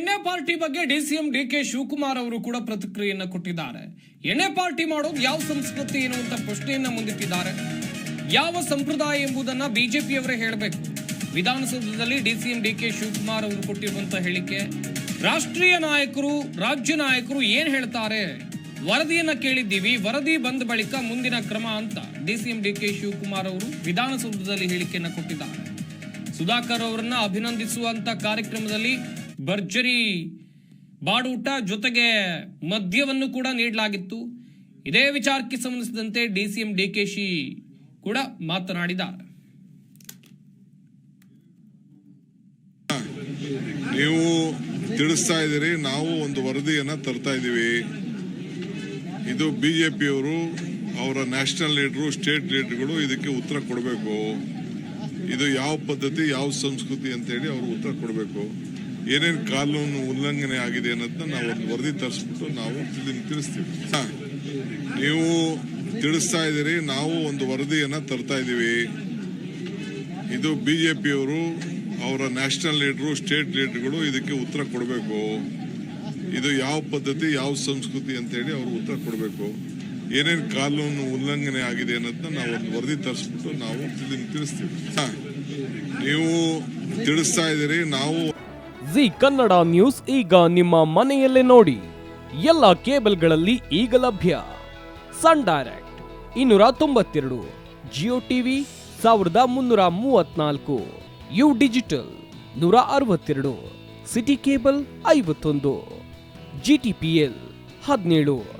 ಎಣ್ಣೆ ಪಾರ್ಟಿ ಬಗ್ಗೆ DCM D K Shivakumar ಅವರು ಕೂಡ ಪ್ರತಿಕ್ರಿಯೆಯನ್ನ ಕೊಟ್ಟಿದ್ದಾರೆ. ಎಣ್ಣೆ ಪಾರ್ಟಿ ಮಾಡೋದು ಯಾವ ಸಂಸ್ಕೃತಿ ಎನ್ನುವಂತ ಪ್ರಶ್ನೆಯನ್ನ ಮುಂದಿಟ್ಟಿದ್ದಾರೆ. ಯಾವ ಸಂಪ್ರದಾಯ ಎಂಬುದನ್ನ ಬಿಜೆಪಿಯವರೇ ಹೇಳಬೇಕು. ವಿಧಾನಸೌಧದಲ್ಲಿ ಡಿಸಿಎಂ ಡಿ ಕೆ ಶಿವಕುಮಾರ್ ಅವರು ಕೊಟ್ಟಿರುವಂತಹ ಹೇಳಿಕೆ, ರಾಷ್ಟ್ರೀಯ ನಾಯಕರು, ರಾಜ್ಯ ನಾಯಕರು ಏನ್ ಹೇಳ್ತಾರೆ? ವರದಿಯನ್ನ ಕೇಳಿದ್ದೀವಿ, ವರದಿ ಬಂದ ಬಳಿಕ ಮುಂದಿನ ಕ್ರಮ ಅಂತ ಡಿಸಿಎಂ ಡಿ ಕೆ ಶಿವಕುಮಾರ್ ಅವರು ವಿಧಾನಸೌಧದಲ್ಲಿ ಹೇಳಿಕೆಯನ್ನ ಕೊಟ್ಟಿದ್ದಾರೆ. ಸುಧಾಕರ್ ಅವರನ್ನ ಅಭಿನಂದಿಸುವಂತ ಕಾರ್ಯಕ್ರಮದಲ್ಲಿ ಭರ್ಜರಿ ಬಾಡೂಟ ಜೊತೆಗೆ ಮದ್ಯವನ್ನು ಕೂಡ ನೀಡಲಾಗಿತ್ತು. ಇದೇ ವಿಚಾರಕ್ಕೆ ಸಂಬಂಧಿಸಿದಂತೆ ಡಿಸಿಎಂ ಡಿಕೆಶಿ ಕೂಡ ಮಾತನಾಡಿದ್ದಾರೆ. ನೀವು ತಿಳಿಸ್ತಾ ಇದ್ದೀರಿ, ನಾವು ಒಂದು ವರದಿಯನ್ನ ತರ್ತಾ ಇದ್ದೀವಿ. ಇದು ಬಿಜೆಪಿಯವರು ಅವರ ನ್ಯಾಷನಲ್ ಲೀಡರು, ಸ್ಟೇಟ್ ಲೀಡರ್ಗಳು ಇದಕ್ಕೆ ಉತ್ತರ ಕೊಡಬೇಕು. ಇದು ಯಾವ ಪದ್ಧತಿ, ಯಾವ ಸಂಸ್ಕೃತಿ ಅಂತೇಳಿ ಅವರು ಉತ್ತರ ಕೊಡಬೇಕು. ಏನೇನು ಕಾನೂನು ಉಲ್ಲಂಘನೆ ಆಗಿದೆ ಅನ್ನೋದನ್ನ ನಾವು ಒಂದು ವರದಿ ತರಿಸ್ಬಿಟ್ಟು ನಾವು ತಿಳಿ- ತಿಳಿಸ್ತೀವಿ. ನೀವು ತಿಳಿಸ್ತಾ ಇದ್ದೀರಿ, ನಾವು ಒಂದು ವರದಿಯನ್ನು ತರ್ತಾ ಇದ್ದೀವಿ. ಇದು ಬಿಜೆಪಿಯವರು, ಅವರ ನ್ಯಾಷನಲ್ ಲೀಡರು, ಸ್ಟೇಟ್ ಲೀಡರ್ಗಳು ಇದಕ್ಕೆ ಉತ್ತರ ಕೊಡಬೇಕು. ಇದು ಯಾವ ಪದ್ಧತಿ, ಯಾವ ಸಂಸ್ಕೃತಿ ಅಂತೇಳಿ ಅವರು ಉತ್ತರ ಕೊಡಬೇಕು. ಏನೇನು ಕಾನೂನು ಉಲ್ಲಂಘನೆ ಆಗಿದೆ ಅನ್ನೋದನ್ನ ನಾವು ಒಂದು ವರದಿ ತರಿಸ್ಬಿಟ್ಟು ನಾವು ತಿಳಿ- ತಿಳಿಸ್ತೀವಿ. ನೀವು ತಿಳಿಸ್ತಾ ಇದ್ದೀರಿ, ನಾವು ಜಿ ಕನ್ನಡ ನ್ಯೂಸ್ ಈಗ ನಿಮ್ಮ ಮನೆಯಲ್ಲೇ ನೋಡಿ. ಎಲ್ಲ ಕೇಬಲ್ಗಳಲ್ಲಿ ಈಗ ಲಭ್ಯ. ಸನ್ ಡೈರೆಕ್ಟ್ ಇನ್ನೂರ ತೊಂಬತ್ತೆರಡು, ಜಿಯೋ ಟಿವಿ ಸಾವಿರದ ಮುನ್ನೂರ ಮೂವತ್ನಾಲ್ಕು, ಯು ಡಿಜಿಟಲ್ ನೂರ ಅರವತ್ತೆರಡು, ಸಿಟಿ ಕೇಬಲ್ ಐವತ್ತೊಂದು, ಜಿ ಟಿ ಪಿ ಎಲ್ ಹದಿನೇಳು.